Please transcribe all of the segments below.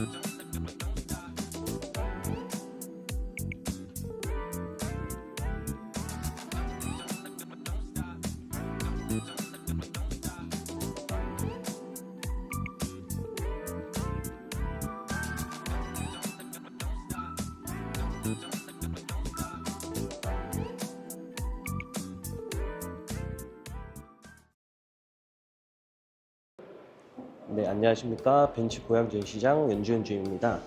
Don't 네, 안녕하십니까. 벤츠 고양 전시장 연주현 주입니다.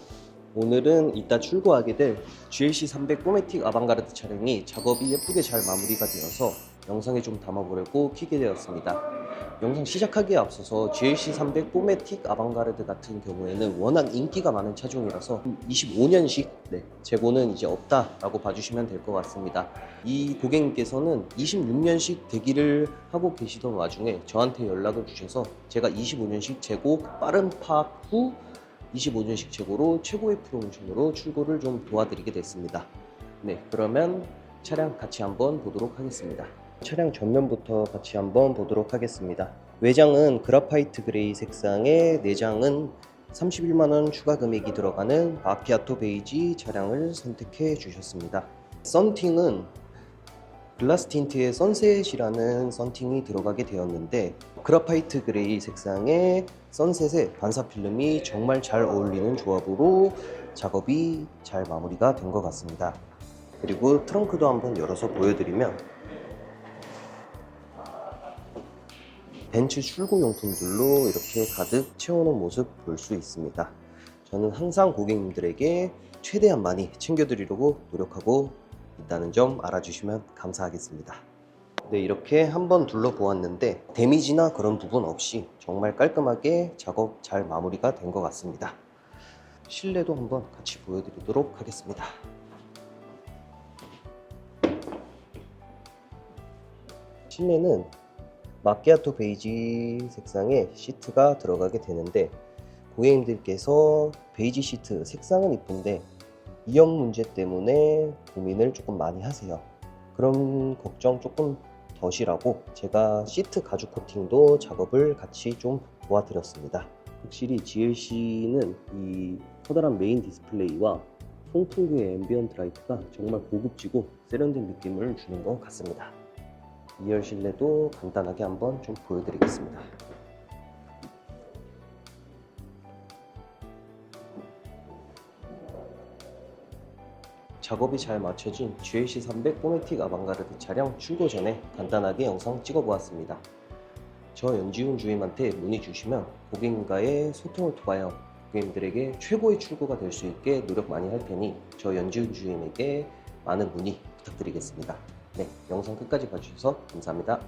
오늘은 이따 출고하게 될 GLC 300 포매틱 아방가르드 차량이 작업이 예쁘게 잘 마무리가 되어서 영상에 좀 담아보려고 키게 되었습니다. 영상 시작하기에 앞서서 GLC 300 포매틱 아방가르드 같은 경우에는 워낙 인기가 많은 차종이라서 25년식 재고는 이제 없다라고 봐주시면 될 것 같습니다. 이 고객님께서는 26년식 대기를 하고 계시던 와중에 저한테 연락을 주셔서 제가 25년식 재고 빠른 파악 후 25년식 재고로 최고의 프로모션으로 출고를 좀 도와드리게 됐습니다. 네, 그러면 차량 같이 한번 보도록 하겠습니다. 차량 전면부터 같이 한번 보도록 하겠습니다. 외장은 그라파이트 그레이 색상의 내장은 31만원 추가 금액이 들어가는 마피아토 베이지 차량을 선택해 주셨습니다. 썬팅은 글라스 틴트의 선셋이라는 썬팅이 들어가게 되었는데 그라파이트 그레이 색상의 선셋에 반사 필름이 정말 잘 어울리는 조합으로 작업이 잘 마무리가 된 것 같습니다. 그리고 트렁크도 한번 열어서 보여드리면 벤츠 출고 용품들로 이렇게 가득 채워놓은 모습 볼 수 있습니다. 저는 항상 고객님들에게 최대한 많이 챙겨드리려고 노력하고 있다는 점 알아주시면 감사하겠습니다. 네, 이렇게 한번 둘러보았는데 데미지나 그런 부분 없이 정말 깔끔하게 작업 잘 마무리가 된 것 같습니다. 실내도 한번 같이 보여드리도록 하겠습니다. 실내는 마키아토 베이지 색상의 시트가 들어가게 되는데 고객님들께서 베이지 시트 색상은 이쁜데 이형 문제 때문에 고민을 조금 많이 하세요. 그런 걱정 조금 덜이라고 제가 시트 가죽 코팅도 작업을 같이 좀 도와드렸습니다. 확실히 GLC는 이 커다란 메인 디스플레이와 송풍구의 앰비언트 라이트가 정말 고급지고 세련된 느낌을 주는 것 같습니다. 2열 실내도 간단하게 한번 좀 보여드리겠습니다. 작업이 잘 맞춰진 GLC 300 포매틱 아방가르드 차량 출고 전에 간단하게 영상 찍어보았습니다. 저 연지훈 주임한테 문의 주시면 고객님과의 소통을 통하여 고객님들에게 최고의 출고가 될 수 있게 노력 많이 할 테니 저 연지훈 주임에게 많은 문의 부탁드리겠습니다. 네, 영상 끝까지 봐주셔서 감사합니다.